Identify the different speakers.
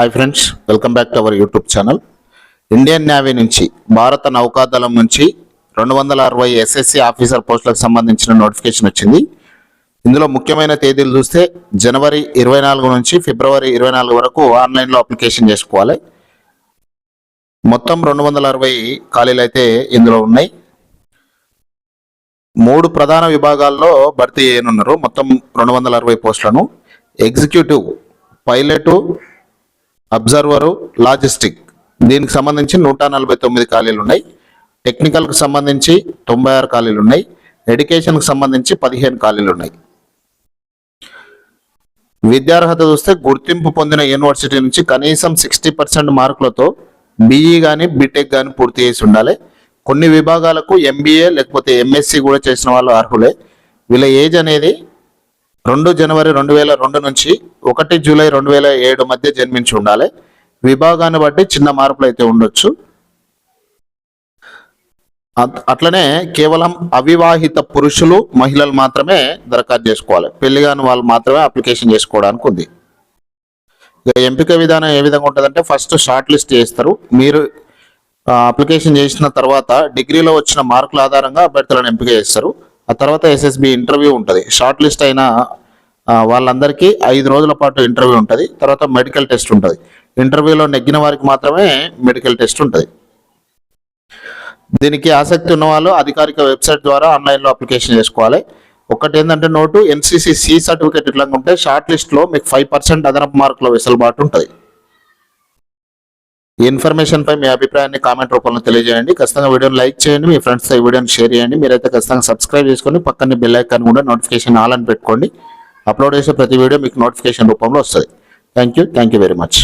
Speaker 1: Hi friends welcome back to our YouTube channel Indian Navy నుంచి భారత నౌకాదళం నుంచి రెండు వందల అరవై ఎస్ఎస్సి ఆఫీసర్ పోస్టులకు సంబంధించిన నోటిఫికేషన్ వచ్చింది. ఇందులో ముఖ్యమైన తేదీలు చూస్తే జనవరి ఇరవై నాలుగు నుంచి ఫిబ్రవరి ఇరవై నాలుగు వరకు ఆన్లైన్లో అప్లికేషన్ చేసుకోవాలి. మొత్తం రెండు వందల అరవై ఖాళీలు అయితే ఇందులో ఉన్నాయి. మూడు ప్రధాన విభాగాల్లో భర్తీ చేయనున్నారు. మొత్తం రెండు వందల అరవై పోస్టులను. Executive pilot observer logistic. దీనికి సంబంధించి నూట నలభై తొమ్మిది ఖాళీలు ఉన్నాయి టెక్నికల్కి సంబంధించి తొంభై ఆరు ఖాళీలు ఉన్నాయి ఎడ్యుకేషన్కి సంబంధించి పదిహేను ఖాళీలు ఉన్నాయి విద్యార్హత చూస్తే గుర్తింపు పొందిన యూనివర్సిటీ నుంచి కనీసం సిక్స్టీ పర్సెంట్ మార్కులతో బీఈ కానీ బీటెక్ కానీ పూర్తి చేసి ఉండాలి. కొన్ని విభాగాలకు ఎంబీఏ లేకపోతే ఎంఎస్సి కూడా చేసిన వాళ్ళు అర్హులే. వీళ్ళ ఏజ్ అనేది రెండు జనవరి రెండు వేల రెండు నుంచి ఒకటి జూలై రెండు వేల ఏడు మధ్య జన్మించి ఉండాలి. విభాగాన్ని బట్టి చిన్న మార్పులు అయితే ఉండొచ్చు. అట్లనే కేవలం అవివాహిత పురుషులు మహిళలు మాత్రమే దరఖాస్తు చేసుకోవాలి. పెళ్ళి కాని వాళ్ళు మాత్రమే అప్లికేషన్ చేసుకోవడానికి ఉంది. ఇక ఎంపిక విధానం ఏ విధంగా ఉంటుందంటే ఫస్ట్ షార్ట్ లిస్ట్ చేస్తారు. మీరు అప్లికేషన్ చేసిన తర్వాత డిగ్రీలో వచ్చిన మార్కుల ఆధారంగా అభ్యర్థులను ఎంపిక చేస్తారు. ఆ తర్వాత ఎస్ఎస్బి ఇంటర్వ్యూ ఉంటుంది. షార్ట్ లిస్ట్ అయిన వాళ్ళందరికీ ఐదు రోజుల పాటు ఇంటర్వ్యూ ఉంటుంది. తర్వాత మెడికల్ టెస్ట్ ఉంటుంది. ఇంటర్వ్యూలో నెగ్గిన వారికి మాత్రమే మెడికల్ టెస్ట్ ఉంటుంది. దీనికి ఆసక్తి ఉన్న వాళ్ళు అధికారిక వెబ్సైట్ ద్వారా ఆన్లైన్లో అప్లికేషన్ చేసుకోవాలి. ఒకటి ఏంటంటే నోటు ఎన్సీసీ సి సర్టిఫికేట్ ఇట్లా ఉంటే షార్ట్ లిస్ట్లో మీకు ఫైవ్ పర్సెంట్ అదనపు మార్కుల వెసులుబాటు ఉంటుంది. ఈ ఇన్ఫర్మేషన్ పై మీ అభిప్రాయాన్ని కామెంట్ రూపంలో తెలియజేయండి. ఖచ్చితంగా వీడియోని లైక్ చేయండి మీ ఫ్రెండ్స్తో ఈ వీడియోని షేర్ చేయండి. మీరైతే ఖచ్చితంగా సబ్స్క్రైబ్ చేసుకొని పక్కన బెల్ ఐకాన్ కూడా నోటిఫికేషన్ ఆల్ అని పెట్టుకోండి. అప్లోడ్ చేసే ప్రతి వీడియో మీకు నోటిఫికేషన్ రూపంలో వస్తుంది. Thank you thank you very much